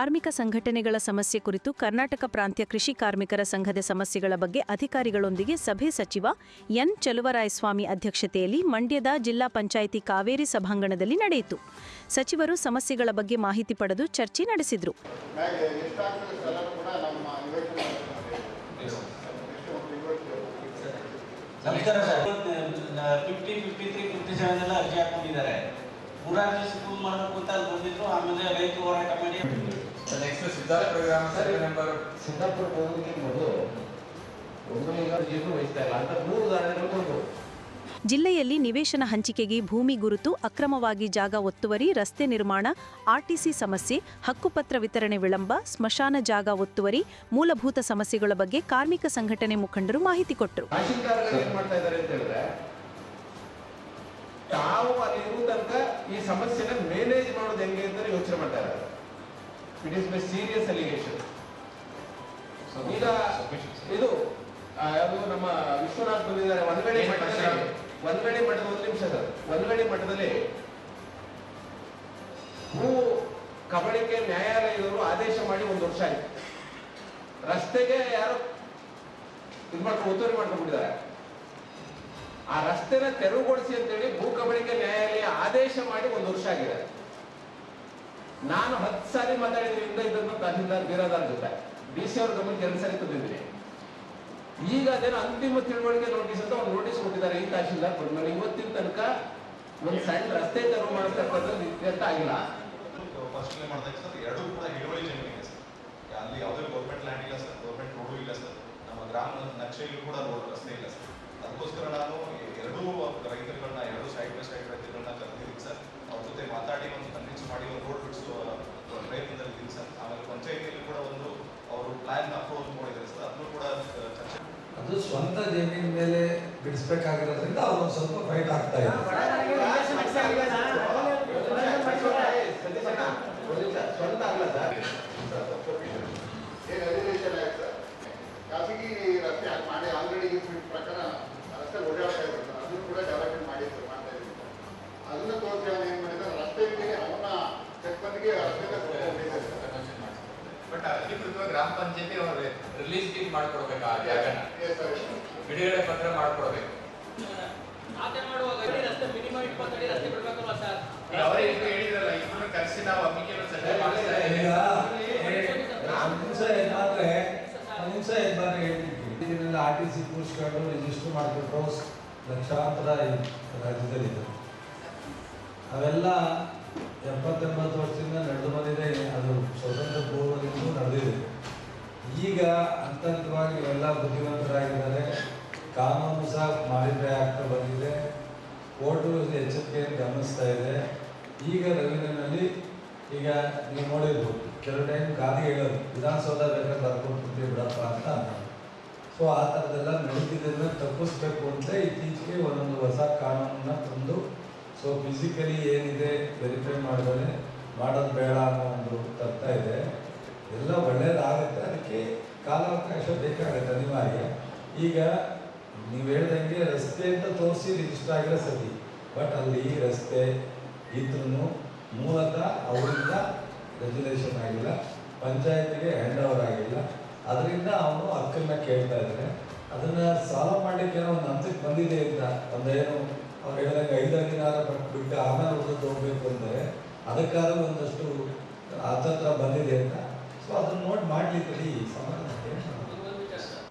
ಕಾರ್ಮಿಕ ಸಂಘಟನೆಗಳ ಸಮಸ್ಯೆ ಕುರಿತು ಕರ್ನಾಟಕ ಪ್ರಾಂತ್ಯ ಕೃಷಿ ಕಾರ್ಮಿಕರ ಸಂಘದ ಸಮಸ್ಯೆಗಳ ಬಗ್ಗೆ ಅಧಿಕಾರಿಗಳೊಂದಿಗೆ ಸಭೆ ಸಚಿವ ಎನ್. ಚಲುವರಾಯಸ್ವಾಮಿ ಅಧ್ಯಕ್ಷತೆಯಲ್ಲಿ ಮಂಡ್ಯದ ಜಿಲ್ಲಾ ಪಂಚಾಯಿತಿ ಕಾವೇರಿ ಸಭಾಂಗಣದಲ್ಲಿ ನಡೆಯಿತು. ಸಚಿವರು ಸಮಸ್ಯೆಗಳ ಬಗ್ಗೆ ಮಾಹಿತಿ ಪಡೆದು ಚರ್ಚೆ ನಡೆಸಿದರು. ಪೂರಾ ಅಲ್ಲಿ ಬಂದಿದ್ರು ಆಮೇಲೆ ರೈತ ಹೋರಾಟ ನೆಕ್ಸ್ಟ್ ಸಿದ್ಧಾರ್ಥ ಗ್ರಾಮ ಸರ್ ನಂಬರ್ ಸಿದ್ದಾಪುರ ಹೋಗೋದಕ್ಕೆ ಮೊದಲು ಒಮ್ಮೆ ಜೀವನ ವಹಿಸ್ತಾ ಇಲ್ಲ ಅಂತ ಮೂರು ಉದಾಹರಣೆಗಳು ಕೊಡ್ಬೋದು ಜಿಲ್ಲೆಯಲ್ಲಿ ನಿವೇಶನ ಹಂಚಿಕೆಗೆ ಭೂಮಿ ಗುರುತು ಅಕ್ರಮವಾಗಿ ಜಾಗ ಒತ್ತುವರಿ ರಸ್ತೆ ನಿರ್ಮಾಣ ಆರ್ಟಿಸಿ ಸಮಸ್ಯೆ ಹಕ್ಕುಪತ್ರ ವಿತರಣೆ ವಿಳಂಬ ಸ್ಮಶಾನ ಜಾಗ ಒತ್ತುವರಿ ಮೂಲಭೂತ ಸಮಸ್ಯೆಗಳ ಬಗ್ಗೆ ಕಾರ್ಮಿಕ ಸಂಘಟನೆ ಮುಖಂಡರು ಮಾಹಿತಿ ಕೊಟ್ಟರು. ತಹಶೀಲ್ದಾರ್ಗಳು ಮಾಡ್ತಾ ಇದ್ದಾರೆ ಅಂತ ಹೇಳಿದ್ರೆ ತಾವು ಅಲ್ಲಿ ತನಕ ಈ ಸಮಸ್ಯೆನ ಮ್ಯಾನೇಜ್ ಮಾಡೋದು ಹೆಂಗೆ ಅಂತ ಯೋಚನೆ ಮಾಡ್ತಾ ಇದ್ದಾರೆ. It is my serious allegation ಈಗ ಇದು ಯಾವುದು ನಮ್ಮ ವಿಶ್ವನಾಥ್ ಬಂದಿದ್ದಾರೆ. ಒಂದ್ವೇಳೆ ಮಠದಲ್ಲಿ ಒಂದ್ವೇಳೆ ಮಠದ ಒಂದು ನಿಮಿಷ ಸರ್. ಒಂದ್ವೇಳೆ ಮಠದಲ್ಲಿ ಭೂ ಕಬಳಿಕೆ ನ್ಯಾಯಾಲಯದವರು ಆದೇಶ ಮಾಡಿ ಒಂದು ವರ್ಷ ಆಯ್ತು. ರಸ್ತೆಗೆ ಯಾರು ಇದು ಮಾಡ್ಕೊಂಡು ಒತ್ತುವರಿ ಮಾಡ್ಕೊಂಡ್ಬಿಟ್ಟಿದ್ದಾರೆ. ಆ ರಸ್ತೆನ ತೆರವುಗೊಳಿಸಿ ಅಂತೇಳಿ ಭೂ ಕಬಳಿಕೆ ನ್ಯಾಯಾಲಯ ಆದೇಶ ಮಾಡಿ ಒಂದು ವರ್ಷ ಆಗಿದೆ. ನಾನು ಹತ್ತು ಸಾರಿ ಮಾತಾಡಿದ್ರಿಂದ ಇದನ್ನು ತಹಸೀಲ್ದಾರ್ ಬೀರಾದಾರ್ ಜೊತೆ ಡಿ ಸಿ ಅವ್ರ ಗಮನಕ್ಕೆ ಎರಡು ಸಾರಿ ಈಗ ಅದೇನೋ ಅಂತಿಮ ತಿಳುವಳಿಕೆ ನೋಟಿಸ್ ಅಂತ ಒಂದು ನೋಟಿಸ್ ಕೊಟ್ಟಿದ್ದಾರೆ. ಈ ತಹಶೀಲ್ದಾರ್ ಬಂದ್ಮೇಲೆ ಇವತ್ತಿನ ತನಕ ಒಂದು ಸಣ್ಣ ರಸ್ತೆ ತೆರವು ಮಾಡ್ತಕ್ಕಂಥದ್ದು ಇತ್ಯರ್ಥ ಆಗಿಲ್ಲ. ಫಸ್ಟ್ಲಿ ಮಾಡಿದಾಗ ಸರ್. ಎರಡೂ ಕೂಡ ಹಿಡುವಳಿ ಜಮೀನಿದೆ ಸರ್. ಅಲ್ಲಿ ಯಾವುದೇ ಗೌರ್ಮೆಂಟ್ ಲ್ಯಾಂಡ್ ಇಲ್ಲ ಸರ್. ಗೌರ್ಮೆಂಟ್ ರೋಡು ಇಲ್ಲ ಸರ್. ನಮ್ಮ ಗ್ರಾಮದ ನಕ್ಷೆಯಲ್ಲೂ ಕೂಡ ರೋಡ್ ರಸ್ತೆ ಇಲ್ಲ ಸರ್. ಅದಕ್ಕೋಸ್ಕರ ನಾನು ಎರಡೂ ರೈತರುಗಳನ್ನ, ಎರಡು ಸೈಡ್ ಬೈ ಸೈಡ್ ರೈತರುಗಳನ್ನ ಕರೆದಿದ್ದೀನಿ ಸರ್. ಅವ್ರ ಜೊತೆ ಮಾತಾಡಿ ಒಂದು ಕನ್ವಿನ್ಸ್ ಮಾಡಿ ಒಂದು ರೋಡ್ ಬಿಡಿಸುವ ಪ್ರಯತ್ನದಲ್ಲಿ ಸರ್ ಆಮೇಲೆ ಪಂಚಾಯತಿಯಲ್ಲಿ ಕೂಡ ಒಂದು ಅವರು ಪ್ಲಾನ್ ಅಪ್ರೂವಲ್ ಮಾಡಿದ್ದಾರೆ ಸರ್ ಅದನ್ನು ಕೂಡ ಚರ್ಚೆ ಅದು ಸ್ವಂತ ಜಮೀನ್ ಮೇಲೆ ಬಿಡಿಸ್ಬೇಕಾಗಿರೋದ್ರಿಂದ ಅವ್ರು ಸ್ವಲ್ಪ ಫೈಟ್ ಆಗ್ತಾ ಇದೆ ಸ್ವಂತ ಅಲ್ಲ ಸರ್ ಏನು ರೆಗ್ಯುಲೇಷನ್ ಆಯ್ತು ಸರ್ ಖಾಸಗಿ ರಸ್ತೆ ಅದು ಮಾಡಿ ಆಲ್ರೆಡಿ ಪ್ರಕಾರ ರಸ್ತೆ ಓಡಾಡ್ತಾ ಇದ್ದಾರೆ ಸರ್ ಅದನ್ನು ಕೂಡ ಡೆವಲಪ್ಮೆಂಟ್ ಮಾಡಿದ್ರು ಮಾಡ್ತಾ ಇದ್ದೀವಿ ಅದನ್ನ ತೋರಿಸಿ ಅವನು ಏನು ಮಾಡಿದ್ರೆ ರಸ್ತೆ ಮೇಲೆ ಅವನ ಚೆಕ್ಬಂದಿಗೆ ರಸ್ತೆ ಕೊಟ್ಟಿದ್ದಾರೆ ಸರ್ ಬಟ್ ಅಧಿಕೃತ ಗ್ರಾಮ ಪಂಚಾಯತಿ ಅವರು ರಿಲೀಸ್ ಡೀಟ್ ಮಾಡ್ಕೊಡ್ಬೇಕು ಆ ಜಾಗನ. ಬಿಡುಗಡೆ ಪತ್ರ ಮಾಡ್ಕೊಡ್ಬೇಕು. ಹೇಳಿದ್ರಲ್ಲ ಇಬ್ಬರು ಕರೆಸಿ ನಾವು ಮಾಡಿಸ್ತಾ ಇದ್ದೀವಿ. ಆರ್ ಟಿ ಸಿ ಕೂರಿಸ್ಕೊಂಡು ರಿಜಿಸ್ಟರ್ ಮಾಡಿಬಿಟ್ರು ಲಕ್ಷಾಂತರ ರಾಜ್ಯದಲ್ಲಿ ಇದೆ ಅವೆಲ್ಲ ಎಪ್ಪತ್ತೆಂಬತ್ತು ವರ್ಷದಿಂದ ನಡೆದು ಬಂದಿದೆ. ಅದು ಸ್ವತಂತ್ರ ಪೂರ್ವದಿಂದ ನಡೆದಿದೆ. ಈಗ ಹಂತ ಇವೆಲ್ಲ ಬುದ್ಧಿವಂತರಾಗಿದ್ದಾರೆ. ಕಾನೂನು ಸಹ ಮಾಡಿದ್ರೆ ಆಗ್ತಾ ಬಂದಿದೆ. ಕೋರ್ಟು ಎಚ್ಚರಿಕೆಯನ್ನು ಗಮನಿಸ್ತಾ ಇದೆ. ಈಗ ರವೀಂದ್ರನಲ್ಲಿ ಈಗ ನೀವು ನೋಡಿರ್ಬೋದು, ಕೆಲವು ಟೈಮ್ ಗಾದಿ ಹೇಳೋದು, ವಿಧಾನಸೌಧ ಬೇಕಾದ್ರೆ ಬರ್ಕೊಡ್ತೀವಿ ಬಿಡಪ್ಪ ಅಂತ ಸೊ ಆ ಥರದ್ದೆಲ್ಲ ನಡೀತಿದ್ದನ್ನು ತಪ್ಪಿಸ್ಬೇಕು ಅಂತ ಇತ್ತೀಚೆಗೆ ಒಂದೊಂದು ಹೊಸ ಕಾನೂನನ್ನ ತಂದು ಸೊ ಫಿಸಿಕಲಿ ಏನಿದೆ ವೆರಿಫೈ ಮಾಡಿದರೆ ಮಾಡೋದು ಬೇಡ ಅನ್ನೋ ಒಂದು ತರ್ತಾ ಇದೆ. ಎಲ್ಲ ಒಳ್ಳೆಯದಾಗುತ್ತೆ ಅದಕ್ಕೆ ಕಾಲಾವಕಾಶ ಬೇಕಾಗುತ್ತೆ ಅನಿವಾರ್ಯ. ಈಗ ನೀವು ಹೇಳ್ದಂಗೆ ರಸ್ತೆ ಅಂತ ತೋರಿಸಿ ರಿಜಿಸ್ಟರ್ ಆಗಿರೋ ಸರಿ ಬಟ್ ಅಲ್ಲಿ ರಸ್ತೆ ಇದ್ರೂ ಮೂಲತಃ ಅವರಿಂದ ರೆಗ್ಯುಲೇಷನ್ ಆಗಿಲ್ಲ, ಪಂಚಾಯತಿಗೆ ಹ್ಯಾಂಡ್ ಓವರ್ ಆಗಿಲ್ಲ. ಅದರಿಂದ ಅವನು ಹಕ್ಕನ್ನ ಕೇಳ್ತಾ ಇದ್ದಾನೆ ಅದನ್ನ ಸಾಲ್ವ್ ಮಾಡ್ಲಿಕ್ಕೆ ಏನೋ ಒಂದು ಹಂತಕ್ಕೆ ಬಂದಿದೆ ಅಂತ ಒಂದೇನು ಅವ್ರು ಹೇಳಿದಂಗೆ ಐದಾರು ದಿನ ಬಿಟ್ಟು ಆಮೇಲೆ ಉಳಿದು ಹೋಗ್ಬೇಕು ಅಂದರೆ ಅದಕ್ಕಾದ್ರೂ ಒಂದಷ್ಟು ಹತ್ತತ್ರ ಬಂದಿದೆ ಅಂತ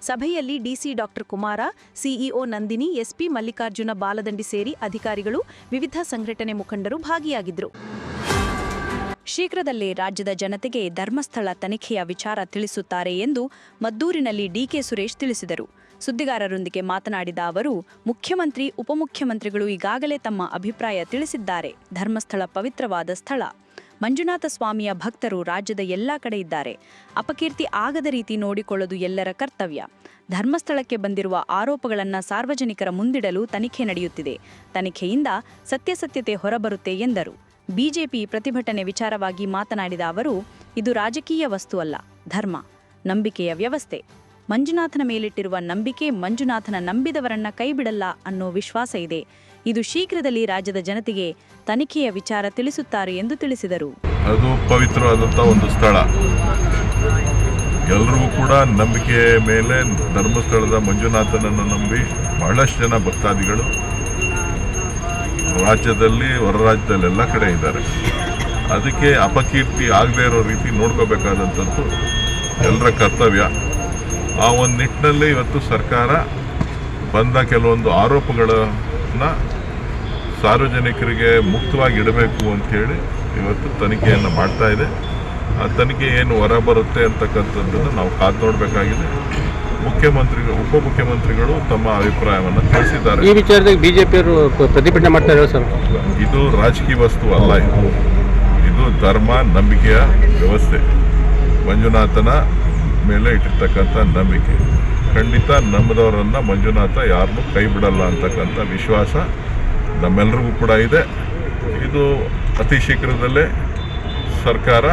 ಸಭೆಯಲ್ಲಿ DC doctor Kumara, CEO Nandini, SP Mallikarjuna Baladandi ಸೇರಿ ಅಧಿಕಾರಿಗಳು, ವಿವಿಧ ಸಂಘಟನೆ ಮುಖಂಡರು ಭಾಗಿಯಾಗಿದ್ದರು ಶೀಘ್ರದಲ್ಲೇ ರಾಜ್ಯದ ಜನತೆಗೆ ಧರ್ಮಸ್ಥಳ ತನಿಖೆಯ ವಿಚಾರ ತಿಳಿಸುತ್ತಾರೆ ಎಂದು ಮದ್ದೂರಿನಲ್ಲಿ ಡಿಕೆ ಸುರೇಶ್ ತಿಳಿಸಿದರು. ಸುದ್ದಿಗಾರರೊಂದಿಗೆ ಮಾತನಾಡಿದ ಅವರು, ಮುಖ್ಯಮಂತ್ರಿ, ಉಪಮುಖ್ಯಮಂತ್ರಿಗಳು ಈಗಾಗಲೇ ತಮ್ಮ ಅಭಿಪ್ರಾಯ ತಿಳಿಸಿದ್ದಾರೆ. ಧರ್ಮಸ್ಥಳ ಪವಿತ್ರವಾದ ಸ್ಥಳ. ಮಂಜುನಾಥ ಸ್ವಾಮಿಯ ಭಕ್ತರು ರಾಜ್ಯದ ಎಲ್ಲಾ ಕಡೆ ಇದ್ದಾರೆ. ಅಪಕೀರ್ತಿ ಆಗದ ರೀತಿ ನೋಡಿಕೊಳ್ಳೋದು ಎಲ್ಲರ ಕರ್ತವ್ಯ. ಧರ್ಮಸ್ಥಳಕ್ಕೆ ಬಂದಿರುವ ಆರೋಪಗಳನ್ನು ಸಾರ್ವಜನಿಕರ ಮುಂದಿಡಲು ತನಿಖೆ ನಡೆಯುತ್ತಿದೆ. ತನಿಖೆಯಿಂದ ಸತ್ಯಸತ್ಯತೆ ಹೊರಬರುತ್ತೆ ಎಂದರು. ಬಿಜೆಪಿ ಪ್ರತಿಭಟನೆ ವಿಚಾರವಾಗಿ ಮಾತನಾಡಿದ ಅವರು, ಇದು ರಾಜಕೀಯ ವಸ್ತು ಅಲ್ಲ, ಧರ್ಮ. ನಂಬಿಕೆಯ ವ್ಯವಸ್ಥೆ. ಮಂಜುನಾಥನ ಮೇಲಿಟ್ಟಿರುವ ನಂಬಿಕೆ ಮಂಜುನಾಥನ ನಂಬಿದವರನ್ನ ಕೈಬಿಡಲ್ಲ ಅನ್ನೋ ವಿಶ್ವಾಸ ಇದೆ. ಇದು ಶೀಘ್ರದಲ್ಲಿ ರಾಜ್ಯದ ಜನತೆಗೆ ತನಿಖೆಯ ವಿಚಾರ ತಿಳಿಸುತ್ತಾರೆ ಎಂದು ತಿಳಿಸಿದರು. ಅದು ಪವಿತ್ರವಾದಂಥ ಒಂದು ಸ್ಥಳ. ಎಲ್ರಿಗೂ ಕೂಡ ನಂಬಿಕೆ ಮೇಲೆ ಧರ್ಮಸ್ಥಳದ ಮಂಜುನಾಥನನ್ನು ನಂಬಿ ಬಹಳಷ್ಟು ಜನ ಭಕ್ತಾದಿಗಳು ರಾಜ್ಯದಲ್ಲಿ, ಹೊರ ರಾಜ್ಯದಲ್ಲೆಲ್ಲ ಕಡೆ ಇದ್ದಾರೆ. ಅದಕ್ಕೆ ಅಪಕೀರ್ತಿ ಆಗದೇ ಇರೋ ರೀತಿ ನೋಡ್ಕೋಬೇಕಾದಂಥದ್ದು ಎಲ್ಲರ ಕರ್ತವ್ಯ. ಆ ಒಂದು ನಿಟ್ಟಿನಲ್ಲಿ ಇವತ್ತು ಸರ್ಕಾರ ಬಂದ ಕೆಲವೊಂದು ಆರೋಪಗಳನ್ನ ಸಾರ್ವಜನಿಕರಿಗೆ ಮುಕ್ತವಾಗಿ ಇಡಬೇಕು ಅಂಥೇಳಿ ಇವತ್ತು ತನಿಖೆಯನ್ನು ಮಾಡ್ತಾ ಇದೆ. ಆ ತನಿಖೆ ಏನು ಹೊರ ಬರುತ್ತೆ ಅಂತಕ್ಕಂಥದ್ದನ್ನು ನಾವು ಕಾದು ನೋಡಬೇಕಾಗಿದೆ. ಮುಖ್ಯಮಂತ್ರಿಗಳು ಉಪಮುಖ್ಯಮಂತ್ರಿಗಳು ತಮ್ಮ ಅಭಿಪ್ರಾಯವನ್ನು ತಿಳಿಸಿದ್ದಾರೆ. ಈ ವಿಚಾರದಲ್ಲಿ ಬಿಜೆಪಿಯವರು ಪ್ರತಿಭಟನೆ ಮಾಡ್ತಾರೆ ಸರ್? ಇದು ರಾಜಕೀಯ ವಸ್ತು ಅಲ್ಲ ಇದು. ಇದು ಧರ್ಮ ನಂಬಿಕೆಯ ವ್ಯವಸ್ಥೆ. ಮಂಜುನಾಥನ ಮೇಲೆ ಇಟ್ಟಿರ್ತಕ್ಕಂಥ ನಂಬಿಕೆ. ಖಂಡಿತ ನಂಬದವರನ್ನು ಮಂಜುನಾಥ ಯಾರನ್ನೂ ಕೈ ಬಿಡಲ್ಲ ಅಂತಕ್ಕಂಥ ವಿಶ್ವಾಸ ನಮ್ಮೆಲ್ಲರಿಗೂ ಕೂಡ ಇದೆ. ಇದು ಅತಿ ಶೀಘ್ರದಲ್ಲೇ ಸರ್ಕಾರ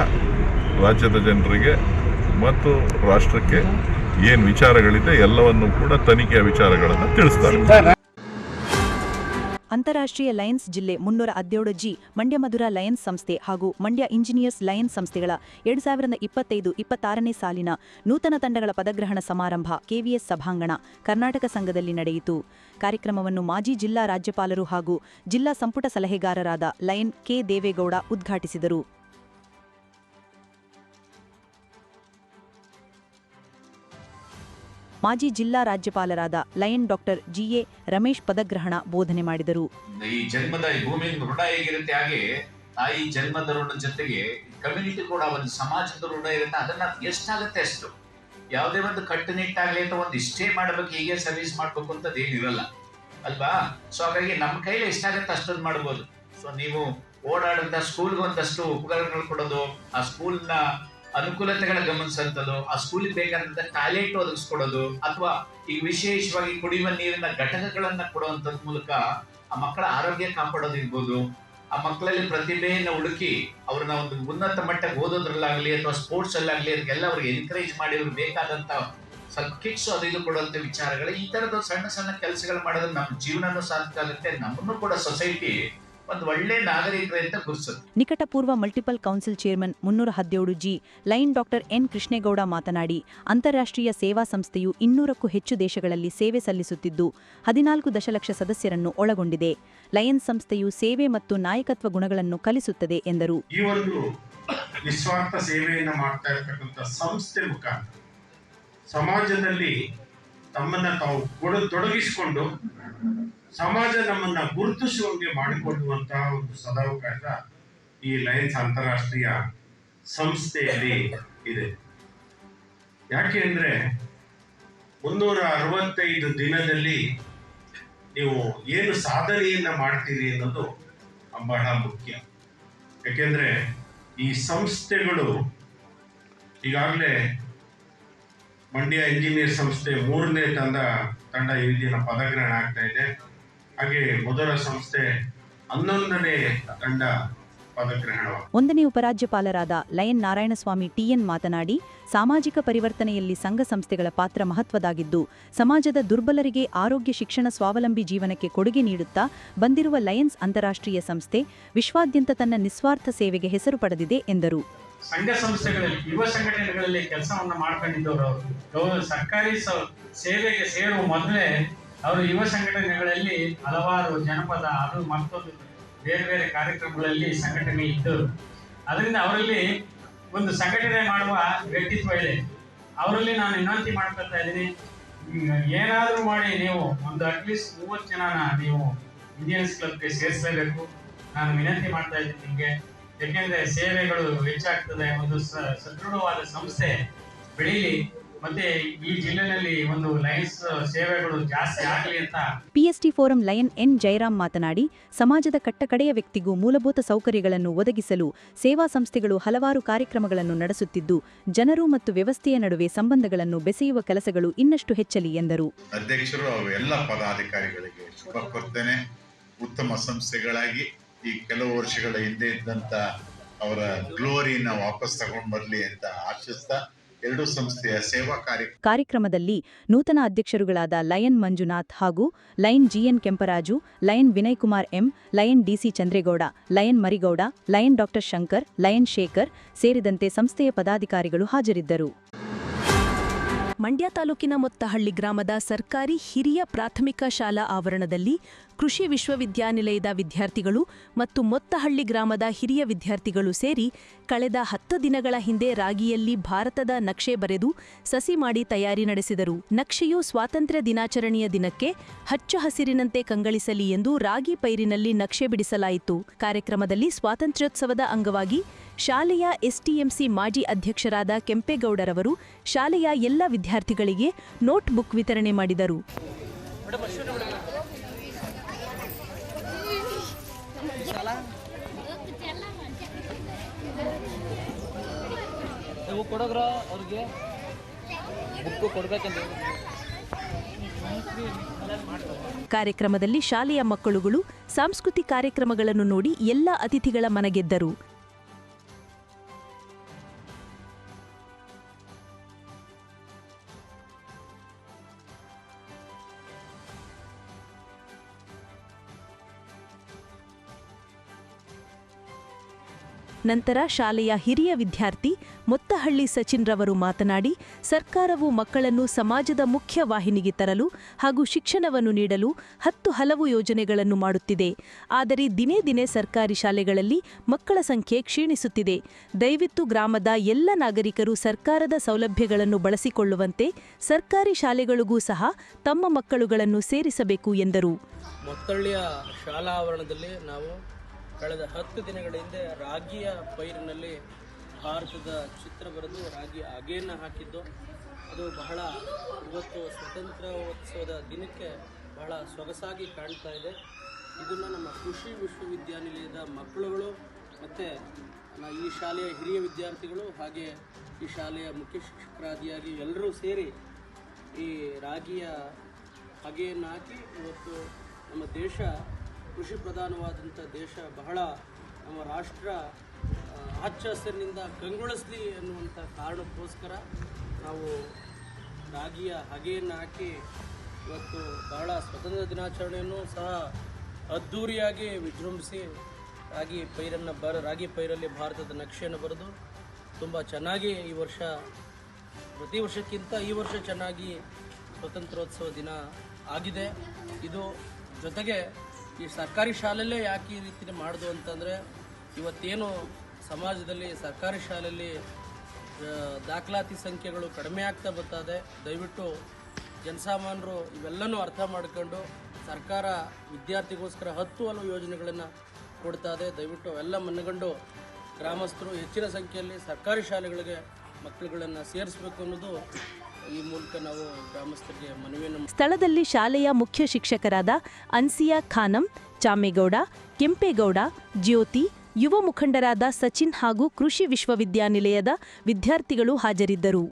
ರಾಜ್ಯದ ಜನರಿಗೆ ಮತ್ತು ರಾಷ್ಟ್ರಕ್ಕೆ ಏನು ವಿಚಾರಗಳಿದೆ ಎಲ್ಲವನ್ನು ಕೂಡ ತನಿಖೆಯ ವಿಚಾರಗಳನ್ನು ತಿಳಿಸ್ತಾರೆ. ಅಂತಾರಾಷ್ಟ್ರೀಯ ಲಯನ್ಸ್ ಜಿಲ್ಲೆ ಮುನ್ನೂರ ಹದಿನೇಳು ಜಿ ಮಂಡ್ಯ ಮಧುರ ಲಯನ್ಸ್ ಸಂಸ್ಥೆ ಹಾಗೂ ಮಂಡ್ಯ ಇಂಜಿನಿಯರ್ಸ್ ಲಯನ್ಸ್ ಸಂಸ್ಥೆಗಳ ಎರಡು ಸಾವಿರದ ಇಪ್ಪತ್ತೈದು ಇಪ್ಪತ್ತಾರನೇ ಸಾಲಿನ ನೂತನ ತಂಡಗಳ ಪದಗ್ರಹಣ ಸಮಾರಂಭ ಕೆವಿಎಸ್ ಸಭಾಂಗಣ ಕರ್ನಾಟಕ ಸಂಘದಲ್ಲಿ ನಡೆಯಿತು. ಕಾರ್ಯಕ್ರಮವನ್ನು ಮಾಜಿ ಜಿಲ್ಲಾ ರಾಜ್ಯಪಾಲರು ಹಾಗೂ ಜಿಲ್ಲಾ ಸಂಪುಟ ಸಲಹೆಗಾರರಾದ ಲಯನ್ ಕೆ ದೇವೇಗೌಡ ಉದ್ಘಾಟಿಸಿದರು. ಮಾಜಿ ಜಿಲ್ಲಾ ರಾಜ್ಯಪಾಲರಾದ ಲಯನ್ ಡಾಕ್ಟರ್ ಜಿಎ ರಮೇಶ್ ಪದಗ್ರಹಣ ಬೋಧನೆ ಮಾಡಿದರು. ಈ ಜನ್ಮದ ಭೂಮಿ ಋಣ ಹೇಗಿರುತ್ತೆ ಹಾಗೆ ತಾಯಿ ಜನ್ಮದ ಋಣ ಜೊತೆಗೆ ಕಮ್ಯುನಿಟಿ ಕೂಡ ಒಂದು ಸಮಾಜದ ಋಣ ಇರುತ್ತೆ. ಅದನ್ನ ಎಷ್ಟಾಗುತ್ತೆ ಅಷ್ಟು? ಯಾವುದೇ ಒಂದು ಕಟ್ಟುನಿಟ್ಟಾಗಲಿ ಅಂತ ಒಂದು ಇಷ್ಟೇ ಮಾಡಬೇಕು, ಹೀಗೆ ಸರ್ವಿಸ್ ಮಾಡ್ಬೇಕು ಅಂತದ್ದು ಏನಿರಲ್ಲ ಅಲ್ವಾ? ಸೊ ಹಾಗಾಗಿ ನಮ್ಮ ಕೈಲಿ ಎಷ್ಟಾಗುತ್ತೆ ಅಷ್ಟೊಂದು ಮಾಡ್ಬೋದು. ಸೊ ನೀವು ಓಡಾಡಂತ ಸ್ಕೂಲ್ಗೆ ಒಂದಷ್ಟು ಉಪಕರಣಗಳು ಕೊಡೋದು, ಆ ಸ್ಕೂಲ್ನ ಅನುಕೂಲತೆಗಳ ಗಮನಿಸುವಂಥದ್ದು ಆ ಸ್ಕೂಲಿಗೆ ಬೇಕಾದಂಥ ಟಾಯ್ಲೆಟ್ ಒದಗಿಸ್ಕೊಡೋದು, ಅಥವಾ ಈಗ ವಿಶೇಷವಾಗಿ ಕುಡಿಯುವ ನೀರಿನ ಘಟಕಗಳನ್ನ ಕೊಡುವಂಥದ್ ಮೂಲಕ ಆ ಮಕ್ಕಳ ಆರೋಗ್ಯ ಕಾಪಾಡೋದಿರ್ಬೋದು. ಆ ಮಕ್ಕಳಲ್ಲಿ ಪ್ರತಿಭೆಯನ್ನು ಹುಡುಕಿ ಅವ್ರನ್ನ ಒಂದು ಉನ್ನತ ಮಟ್ಟಕ್ಕೆ ಓದೋದ್ರಲ್ಲಾಗಲಿ ಅಥವಾ ಸ್ಪೋರ್ಟ್ಸ್ ಅಲ್ಲಾಗಲಿ ಅದಕ್ಕೆಲ್ಲ ಅವ್ರಿಗೆ ಎನ್ಕರೇಜ್ ಮಾಡಿ ಅವ್ರಿಗೆ ಬೇಕಾದಂತ ಸ್ವಲ್ಪ ಕಿಟ್ಸ್ ಅದು ವಿಚಾರಗಳು, ಈ ತರದ ಸಣ್ಣ ಸಣ್ಣ ಕೆಲಸಗಳು ಮಾಡೋದ್ರೆ ನಮ್ಮ ಜೀವನನೂ ಸಾಧ್ಯ ಆಗುತ್ತೆ, ನಮ್ಮನ್ನು ಕೂಡ ಸೊಸೈಟಿ ಒಂದು ಒಳ್ಳೆ ನಾಗರಿಕರು ಅಂತ ಗುರುಸುತ್ತೆ ನಿಕಟಪೂರ್ವ ಮಲ್ಟಿಪಲ್ ಕೌನ್ಸಿಲ್ ಚೇರ್ಮನ್ ಮುನ್ನೂರ ಹದಿನೇಳು G lion doctor N Krishnegowda ಮಾತನಾಡಿ ಅಂತಾರಾಷ್ಟ್ರೀಯ ಸೇವಾ ಸಂಸ್ಥೆಯು ಇನ್ನೂರಕ್ಕೂ ಹೆಚ್ಚು ದೇಶಗಳಲ್ಲಿ ಸೇವೆ ಸಲ್ಲಿಸುತ್ತಿದ್ದು ಹದಿನಾಲ್ಕು ದಶಲಕ್ಷ ಸದಸ್ಯರನ್ನು ಒಳಗೊಂಡಿದೆ. ಲಯನ್ ಸಂಸ್ಥೆಯು ಸೇವೆ ಮತ್ತು ನಾಯಕತ್ವ ಗುಣಗಳನ್ನು ಕಲಿಸುತ್ತದೆ ಎಂದರು. ಈ ಒಂದು ನಿಸ್ವಾರ್ಥ ಸೇವೆಯನ್ನು ಮಾಡ್ತಾ ಇರತಕ್ಕಂಥ ಸಂಸ್ಥೆ ಮುಖಾಂತರ ಸಮಾಜದಲ್ಲಿ ತಮ್ಮನ್ನ ತಾವು ತೊಡಗಿಸಿಕೊಂಡು ಸಮಾಜ ನಮ್ಮನ್ನ ಗುರುತಿಸುವಂಗೆ ಮಾಡಿಕೊಳ್ಳುವಂತಹ ಒಂದು ಸದಾವಕಾಶ ಈ ಲಯನ್ಸ್ ಅಂತಾರಾಷ್ಟ್ರೀಯ ಸಂಸ್ಥೆಯಲ್ಲಿ ಇದೆ. ಯಾಕೆ ಅಂದ್ರೆ ಮುನ್ನೂರ ಅರವತ್ತೈದು ದಿನದಲ್ಲಿ ನೀವು ಏನು ಸಾಧನೆಯನ್ನ ಮಾಡ್ತೀರಿ ಅನ್ನೋದು ಬಹಳ ಮುಖ್ಯ. ಯಾಕೆಂದ್ರೆ ಈ ಸಂಸ್ಥೆಗಳು ಈಗಾಗಲೇ ಮಂಡ್ಯ ಇಂಜಿನಿಯರ್ ಸಂಸ್ಥೆ ಮೂರನೇ ತಂಡ ತಂಡ ಈ ದಿನ ಪದಗ್ರಹಣ ಆಗ್ತಾ ಇದೆ. ಹಾಗೆ ಮೊದಲ ಸಂಸ್ಥೆ ಹನ್ನೊಂದನೇ ತಂಡ ಒಂದನೇ ಉಪರಾಜ್ಯಪಾಲರಾದ ಲಯನ್ ನಾರಾಯಣಸ್ವಾಮಿ ಟಿಎನ್ ಮಾತನಾಡಿ ಸಾಮಾಜಿಕ ಪರಿವರ್ತನೆಯಲ್ಲಿ ಸಂಘ ಸಂಸ್ಥೆಗಳ ಪಾತ್ರ ಮಹತ್ವದಾಗಿದ್ದು ಸಮಾಜದ ದುರ್ಬಲರಿಗೆ ಆರೋಗ್ಯ ಶಿಕ್ಷಣ ಸ್ವಾವಲಂಬಿ ಜೀವನಕ್ಕೆ ಕೊಡುಗೆ ನೀಡುತ್ತಾ ಬಂದಿರುವ ಲಯನ್ಸ್ ಅಂತಾರಾಷ್ಟ್ರೀಯ ಸಂಸ್ಥೆ ವಿಶ್ವಾದ್ಯಂತ ತನ್ನ ನಿಸ್ವಾರ್ಥ ಸೇವೆಗೆ ಹೆಸರು ಪಡೆದಿದೆ ಎಂದರು. ಸಂಘ ಸಂಸ್ಥೆಗಳಲ್ಲಿ ಯುವ ಸಂಘಟನೆಗಳಲ್ಲಿ ಕೆಲಸವನ್ನು ಮಾಡ್ಕೊಂಡಿದ್ದವರು ಸರ್ಕಾರಿ ಸೇವೆಗೆ ಸೇರುವ ಮೊದಲೇ ಅವರು ಯುವ ಸಂಘಟನೆಗಳಲ್ಲಿ ಹಲವಾರು ಜನಪದ ಅದು ಮತ್ತೊಂದು ಬೇರೆ ಬೇರೆ ಕಾರ್ಯಕ್ರಮಗಳಲ್ಲಿ ಸಂಘಟನೆ ಇದ್ದರು. ಅದರಿಂದ ಅವರಲ್ಲಿ ಒಂದು ಸಂಘಟನೆ ಮಾಡುವ ವ್ಯಕ್ತಿತ್ವ ಇದೆ. ಅವರಲ್ಲಿ ನಾನು ವಿನಂತಿ ಮಾಡ್ಕೊಳ್ತಾ ಇದ್ದೀನಿ ಏನಾದರೂ ಮಾಡಿ ನೀವು ಒಂದು ಅಟ್ಲೀಸ್ಟ್ ಮೂವತ್ತು ಜನನ ನೀವು ಇಂಡಿಯನ್ಸ್ ಕ್ಲಬ್ಗೆ ಸೇರಿಸಲೇಬೇಕು ನಾನು ವಿನಂತಿ ಮಾಡ್ತಾ ಇದ್ದೀನಿ ನಿಮಗೆ. ಯಾಕೆಂದರೆ ಸೇವೆಗಳು ಹೆಚ್ಚಾಗ್ತದೆ, ಒಂದು ಸದೃಢವಾದ ಸಂಸ್ಥೆ ಬೆಳೀಲಿ. ಮತ್ತೆ ಈ ಜಿಲ್ಲೆನಲ್ಲಿ ಒಂದು ಸೇವೆಗಳು ಜಾಸ್ತಿ ಆಗಲಿ ಅಂತ. PST forum lion N. Jayaram ಮಾತನಾಡಿ ಸಮಾಜದ ಕಟ್ಟಕಡೆಯ ವ್ಯಕ್ತಿಗೂ ಮೂಲಭೂತ ಸೌಕರ್ಯಗಳನ್ನು ಒದಗಿಸಲು ಸೇವಾ ಸಂಸ್ಥೆಗಳು ಹಲವಾರು ಕಾರ್ಯಕ್ರಮಗಳನ್ನು ನಡೆಸುತ್ತಿದ್ದು ಜನರು ಮತ್ತು ವ್ಯವಸ್ಥೆಯ ನಡುವೆ ಸಂಬಂಧಗಳನ್ನು ಬೆಸೆಯುವ ಕೆಲಸಗಳು ಇನ್ನಷ್ಟು ಹೆಚ್ಚಲಿ ಎಂದರು. ಅಧ್ಯಕ್ಷರು ಎಲ್ಲ ಪದಾಧಿಕಾರಿಗಳಿಗೆ ಶುಭ ಕೋರ್ತೇನೆ. ಉತ್ತಮ ಸಂಸ್ಥೆಗಳಾಗಿ ಈ ಕೆಲವು ವರ್ಷಗಳ ಹಿಂದೆ ಇದ್ದಂತ ಅವರ ಗ್ಲೋರಿನ ವಾಪಸ್ ತಗೊಂಡು ಬರಲಿ ಅಂತ ಆಶಿಸ್ತಾ ಎರಡು ಸಂಸ್ಥೆಯ ಸೇವಾ ಕಾರ್ಯ ಕಾರ್ಯಕ್ರಮದಲ್ಲಿ ನೂತನ ಅಧ್ಯಕ್ಷರುಗಳಾದ ಲಯನ್ ಮಂಜುನಾಥ್ ಹಾಗೂ lion GN Kemparaju, lion Vinay Kumar M, lion DC Chandregowda, lion Marigowda, lion doctor Shankar, lion Shekhar ಸೇರಿದಂತೆ ಸಂಸ್ಥೆಯ ಪದಾಧಿಕಾರಿಗಳು ಹಾಜರಿದ್ದರು. ಮಂಡ್ಯ ತಾಲೂಕಿನ ಮೊತ್ತಹಳ್ಳಿ ಗ್ರಾಮದ ಸರ್ಕಾರಿ ಹಿರಿಯ ಪ್ರಾಥಮಿಕ ಶಾಲಾ ಆವರಣದಲ್ಲಿ ಕೃಷಿ ವಿಶ್ವವಿದ್ಯಾನಿಲಯದ ವಿದ್ಯಾರ್ಥಿಗಳು ಮತ್ತು ಮೊತ್ತಹಳ್ಳಿ ಗ್ರಾಮದ ಹಿರಿಯ ವಿದ್ಯಾರ್ಥಿಗಳು ಸೇರಿ ಕಳೆದ ಹತ್ತು ದಿನಗಳ ಹಿಂದೆ ರಾಗಿಯಲ್ಲಿ ಭಾರತದ ನಕ್ಷೆ ಬರೆದು ಸಸಿ ಮಾಡಿ ತಯಾರಿ ನಡೆಸಿದರು. ನಕ್ಷೆಯು ಸ್ವಾತಂತ್ರ್ಯ ದಿನಾಚರಣೆಯ ದಿನಕ್ಕೆ ಹಚ್ಚ ಹಸಿರಿನಂತೆ ಕಂಗಳಿಸಲಿ ಎಂದು ರಾಗಿ ಪೈರಿನಲ್ಲಿ ನಕ್ಷೆ ಬಿಡಿಸಲಾಯಿತು. ಕಾರ್ಯಕ್ರಮದಲ್ಲಿ ಸ್ವಾತಂತ್ರ್ಯೋತ್ಸವದ ಅಂಗವಾಗಿ ಶಾಲೆಯ ಎಸ್ಟಿಎಂಸಿ ಮಾಜಿ ಅಧ್ಯಕ್ಷರಾದ ಕೆಂಪೇಗೌಡರವರು ಶಾಲೆಯ ಎಲ್ಲ ವಿದ್ಯಾರ್ಥಿಗಳಿಗೆ ನೋಟ್ ಬುಕ್ ವಿತರಣೆ ಮಾಡಿದರು. ಅವ್ರಿಗೆ ಕಾರ್ಯಕ್ರಮದಲ್ಲಿ ಶಾಲೆಯ ಮಕ್ಕಳುಗಳು ಸಾಂಸ್ಕೃತಿಕ ಕಾರ್ಯಕ್ರಮಗಳನ್ನು ನೋಡಿ ಎಲ್ಲ ಅತಿಥಿಗಳ ಮನಗೆದ್ದರು. ನಂತರ ಶಾಲೆಯ ಹಿರಿಯ ವಿದ್ಯಾರ್ಥಿ ಮೊತ್ತಹಳ್ಳಿ ಸಚಿನ್ ರವರು ಮಾತನಾಡಿ, ಸರ್ಕಾರವು ಮಕ್ಕಳನ್ನು ಸಮಾಜದ ಮುಖ್ಯ ವಾಹಿನಿಗೆ ತರಲು ಹಾಗೂ ಶಿಕ್ಷಣವನ್ನು ನೀಡಲು ಹತ್ತು ಹಲವು ಯೋಜನೆಗಳನ್ನು ಮಾಡುತ್ತಿದೆ. ಆದರೆ ದಿನೇ ದಿನೇ ಸರ್ಕಾರಿ ಶಾಲೆಗಳಲ್ಲಿ ಮಕ್ಕಳ ಸಂಖ್ಯೆ ಕ್ಷೀಣಿಸುತ್ತಿದೆ. ದಯವಿಟ್ಟು ಗ್ರಾಮದ ಎಲ್ಲ ನಾಗರಿಕರು ಸರ್ಕಾರದ ಸೌಲಭ್ಯಗಳನ್ನು ಬಳಸಿಕೊಳ್ಳುವಂತೆ ಸರ್ಕಾರಿ ಶಾಲೆಗಳಿಗೂ ಸಹ ತಮ್ಮ ಮಕ್ಕಳುಗಳನ್ನು ಸೇರಿಸಬೇಕು ಎಂದರು. ಮೊತ್ತಳ್ಳಿಯ ಶಾಲಾ ಆವರಣದಲ್ಲಿ ನಾವು ಕಳೆದ ಹತ್ತು ದಿನಗಳ ಹಿಂದೆ ರಾಗಿಯ ಪೈರಿನಲ್ಲಿ ಭಾರತದ ಚಿತ್ರ ಬರೆದು ರಾಗಿ ಅಗೆಯನ್ನು ಹಾಕಿದ್ದು. ಅದು ಬಹಳ ಇವತ್ತು ಸ್ವತಂತ್ರೋತ್ಸವದ ದಿನಕ್ಕೆ ಬಹಳ ಸೊಗಸಾಗಿ ಕಾಣ್ತಾ ಇದೆ. ಇದನ್ನು ನಮ್ಮ ಕೃಷಿ ವಿಶ್ವವಿದ್ಯಾನಿಲಯದ ಮಕ್ಕಳುಗಳು ಮತ್ತು ಈ ಶಾಲೆಯ ಹಿರಿಯ ವಿದ್ಯಾರ್ಥಿಗಳು ಹಾಗೆ ಈ ಶಾಲೆಯ ಮುಖ್ಯ ಶಿಕ್ಷಕರಾದಿಯಾಗಿ ಎಲ್ಲರೂ ಸೇರಿ ಈ ರಾಗಿಯ ಹಗೆಯನ್ನು ಹಾಕಿ ಇವತ್ತು ನಮ್ಮ ದೇಶ ಕೃಷಿ ಪ್ರಧಾನವಾದಂಥ ದೇಶ ಬಹಳ ನಮ್ಮ ರಾಷ್ಟ್ರ ಹಚ್ಚ ಹಸಿರಿನಿಂದ ಕಂಗೊಳಿಸಲಿ ಅನ್ನುವಂಥ ಕಾರಣಕ್ಕೋಸ್ಕರ ನಾವು ರಾಗಿಯ ಹಗೆಯನ್ನು ಹಾಕಿ ಇವತ್ತು ಬಹಳ ಸ್ವತಂತ್ರ ದಿನಾಚರಣೆಯನ್ನು ಸಹ ಅದ್ಧೂರಿಯಾಗಿ ವಿಜೃಂಭಿಸಿ ರಾಗಿ ಪೈರನ್ನು ಬರ, ರಾಗಿ ಪೈರಲ್ಲಿ ಭಾರತದ ನಕ್ಷೆಯನ್ನು ಬರೆದು ತುಂಬ ಚೆನ್ನಾಗಿ ಈ ವರ್ಷ, ಪ್ರತಿ ವರ್ಷಕ್ಕಿಂತ ಈ ವರ್ಷ ಚೆನ್ನಾಗಿ ಸ್ವತಂತ್ರೋತ್ಸವ ದಿನ ಆಗಿದೆ. ಇದು ಜೊತೆಗೆ ಈ ಸರ್ಕಾರಿ ಶಾಲೆಯಲ್ಲೇ ಯಾಕೆ ಈ ರೀತಿ ಮಾಡೋದು ಅಂತಂದರೆ ಇವತ್ತೇನು ಸಮಾಜದಲ್ಲಿ ಸರ್ಕಾರಿ ಶಾಲೆಯಲ್ಲಿ ದಾಖಲಾತಿ ಸಂಖ್ಯೆಗಳು ಕಡಿಮೆ ಆಗ್ತಾ ಬರ್ತಾ ಇದೆ ದಯವಿಟ್ಟು ಜನಸಾಮಾನ್ಯರು ಇವೆಲ್ಲನೂ ಅರ್ಥ ಮಾಡ್ಕೊಂಡು ಸರ್ಕಾರ ವಿದ್ಯಾರ್ಥಿಗೋಸ್ಕರ ಹತ್ತು ಹಲವು ಯೋಜನೆಗಳನ್ನು ಕೊಡ್ತಾ ಇದೆ ದಯವಿಟ್ಟು ಅವೆಲ್ಲ ಮನಗಂಡು ಗ್ರಾಮಸ್ಥರು ಹೆಚ್ಚಿನ ಸಂಖ್ಯೆಯಲ್ಲಿ ಸರ್ಕಾರಿ ಶಾಲೆಗಳಿಗೆ ಮಕ್ಕಳುಗಳನ್ನು ಸೇರಿಸಬೇಕು ಅನ್ನೋದು ಈ ಮೂಲಕ ನಾವು ಗ್ರಾಮಸ್ಥರಿಗೆ ಮನವಿಯನ್ನು ಸ್ಥಳದಲ್ಲಿ ಶಾಲೆಯ ಮುಖ್ಯ ಶಿಕ್ಷಕರಾದ ಅನ್ಸಿಯಾ ಖಾನಂ, ಚಾಮೇಗೌಡ, ಕೆಂಪೇಗೌಡ, ಜ್ಯೋತಿ, ಯುವ ಮುಖಂಡರಾದ ಸಚಿನ್ ಹಾಗೂ ಕೃಷಿ ವಿಶ್ವವಿದ್ಯಾನಿಲಯದ ವಿದ್ಯಾರ್ಥಿಗಳು ಹಾಜರಿದ್ದರು.